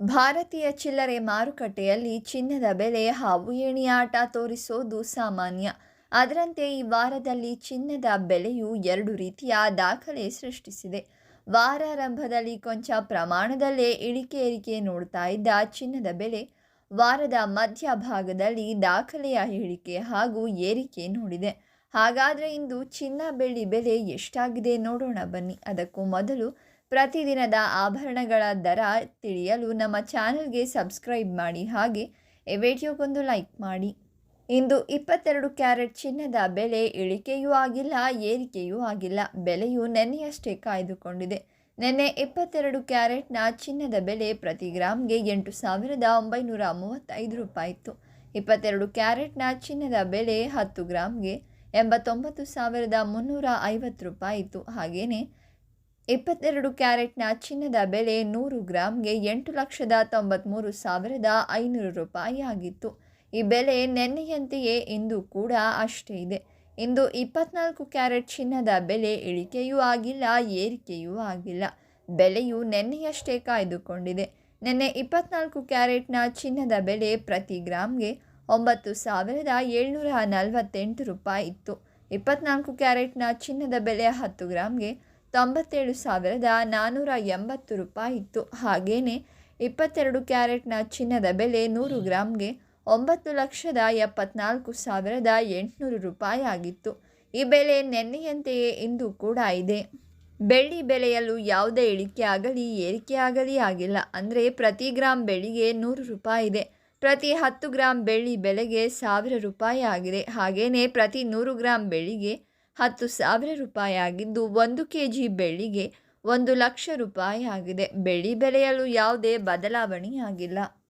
ಭಾರತೀಯ ಚಿಲ್ಲರೆ ಮಾರುಕಟ್ಟೆಯಲ್ಲಿ ಚಿನ್ನದ ಬೆಲೆ ಹಾವು ಏಣಿಯಾಟ ತೋರಿಸೋದು ಸಾಮಾನ್ಯ. ಅದರಂತೆ ಈ ವಾರದಲ್ಲಿ ಚಿನ್ನದ ಬೆಲೆಯು ಎರಡು ರೀತಿಯ ದಾಖಲೆ ಸೃಷ್ಟಿಸಿದೆ. ವಾರಾರಂಭದಲ್ಲಿ ಕೊಂಚ ಪ್ರಮಾಣದಲ್ಲೇ ಇಳಿಕೆ ಏರಿಕೆ ನೋಡ್ತಾ ಇದ್ದ ಚಿನ್ನದ ಬೆಲೆ ವಾರದ ಮಧ್ಯಭಾಗದಲ್ಲಿ ದಾಖಲೆಯ ಇಳಿಕೆ ಹಾಗೂ ಏರಿಕೆ ನೋಡಿದೆ. ಹಾಗಾದರೆ ಇಂದು ಚಿನ್ನ ಬೆಳ್ಳಿ ಬೆಲೆ ಎಷ್ಟಾಗಿದೆ ನೋಡೋಣ ಬನ್ನಿ. ಅದಕ್ಕೂ ಮೊದಲು ಪ್ರತಿದಿನದ ಆಭರಣಗಳ ದರ ತಿಳಿಯಲು ನಮ್ಮ ಚಾನಲ್ಗೆ ಸಬ್ಸ್ಕ್ರೈಬ್ ಮಾಡಿ. ಹಾಗೆ ವಿಡಿಯೋಗೊಂದು ಲೈಕ್ ಮಾಡಿ. ಇಂದು ಇಪ್ಪತ್ತೆರಡು ಕ್ಯಾರೆಟ್ ಚಿನ್ನದ ಬೆಲೆ ಇಳಿಕೆಯೂ ಆಗಿಲ್ಲ, ಏರಿಕೆಯೂ ಆಗಿಲ್ಲ. ಬೆಲೆಯು ನೆನ್ನೆಯಷ್ಟೇ ಕಾಯ್ದುಕೊಂಡಿದೆ. ನಿನ್ನೆ ಇಪ್ಪತ್ತೆರಡು ಕ್ಯಾರೆಟ್ನ ಚಿನ್ನದ ಬೆಲೆ ಪ್ರತಿ ಗ್ರಾಮ್ಗೆ ಎಂಟು ಸಾವಿರದ ಒಂಬೈನೂರ ಮೂವತ್ತೈದು ರೂಪಾಯಿ ಇತ್ತು ಇಪ್ಪತ್ತೆರಡು ಕ್ಯಾರೆಟ್ನ ಚಿನ್ನದ ಬೆಲೆ ಹತ್ತು ಗ್ರಾಮ್ಗೆ ಎಂಬತ್ತೊಂಬತ್ತು ಸಾವಿರದ ಮುನ್ನೂರ ಐವತ್ತು ರೂಪಾಯಿ ಇತ್ತು. ಹಾಗೆಯೇ ಇಪ್ಪತ್ತೆರಡು ಕ್ಯಾರೆಟ್ನ ಚಿನ್ನದ ಬೆಲೆ ನೂರು ಗ್ರಾಮ್ಗೆ ಎಂಟು ಲಕ್ಷದ ತೊಂಬತ್ತ್ಮೂರು ಸಾವಿರದ ಐನೂರು ರೂಪಾಯಿ ಆಗಿತ್ತು. ಈ ಬೆಲೆ ನೆನ್ನೆಯಂತೆಯೇ ಇಂದು ಕೂಡ ಅಷ್ಟೇ ಇದೆ. ಇಂದು ಇಪ್ಪತ್ನಾಲ್ಕು ಕ್ಯಾರೆಟ್ ಚಿನ್ನದ ಬೆಲೆ ಇಳಿಕೆಯೂ ಆಗಿಲ್ಲ, ಏರಿಕೆಯೂ ಆಗಿಲ್ಲ. ಬೆಲೆಯು ನೆನ್ನೆಯಷ್ಟೇ ಕಾಯ್ದುಕೊಂಡಿದೆ. ನಿನ್ನೆ ಇಪ್ಪತ್ನಾಲ್ಕು ಕ್ಯಾರೆಟ್ನ ಚಿನ್ನದ ಬೆಲೆ ಪ್ರತಿ ಗ್ರಾಮ್ಗೆ ಒಂಬತ್ತು ಸಾವಿರದ ಏಳ್ನೂರ ನಲವತ್ತೆಂಟು ರೂಪಾಯಿ ಇತ್ತು. ಇಪ್ಪತ್ನಾಲ್ಕು ಕ್ಯಾರೆಟ್ನ ಚಿನ್ನದ ಬೆಲೆ ಹತ್ತು ಗ್ರಾಮ್ಗೆ ತೊಂಬತ್ತೇಳು ಸಾವಿರದ ನಾನ್ನೂರ ಎಂಬತ್ತು ರೂಪಾಯಿ ಇತ್ತು. ಹಾಗೆಯೇ ಇಪ್ಪತ್ತೆರಡು ಕ್ಯಾರೆಟ್ನ ಚಿನ್ನದ ಬೆಲೆ ನೂರು ಗ್ರಾಮ್ಗೆ ಒಂಬತ್ತು ಲಕ್ಷದ ಎಪ್ಪತ್ನಾಲ್ಕು ಸಾವಿರದ ಎಂಟುನೂರು ರೂಪಾಯಿ ಆಗಿತ್ತು. ಈ ಬೆಲೆ ನೆನ್ನೆಯಂತೆಯೇ ಇಂದು ಕೂಡ ಇದೆ. ಬೆಳ್ಳಿ ಬೆಲೆಯಲ್ಲೂ ಯಾವುದೇ ಇಳಿಕೆ ಆಗಲಿ ಏರಿಕೆ ಆಗಲಿ ಆಗಿಲ್ಲ. ಅಂದರೆ ಪ್ರತಿ ಗ್ರಾಮ್ ಬೆಳ್ಳಿಗೆ ನೂರು ರೂಪಾಯಿ ಇದೆ. ಪ್ರತಿ ಹತ್ತು ಗ್ರಾಂ ಬೆಳ್ಳಿ ಬೆಲೆಗೆ ಸಾವಿರ ರೂಪಾಯಿ ಆಗಿದೆ. ಹಾಗೆಯೇ ಪ್ರತಿ ನೂರು ಗ್ರಾಂ ಬೆಳ್ಳಿಗೆ ಹತ್ತು ಸಾವಿರ ರೂಪಾಯಿ ಆಗಿದ್ದು ಒಂದು ಕೆ ಜಿ ಬೆಳ್ಳಿಗೆ ಒಂದು ಲಕ್ಷ ರೂಪಾಯಿ ಆಗಿದೆ. ಬೆಳ್ಳಿ ಬೆಲೆಯಲ್ಲೂ ಯಾವುದೇ ಬದಲಾವಣೆ ಆಗಿಲ್ಲ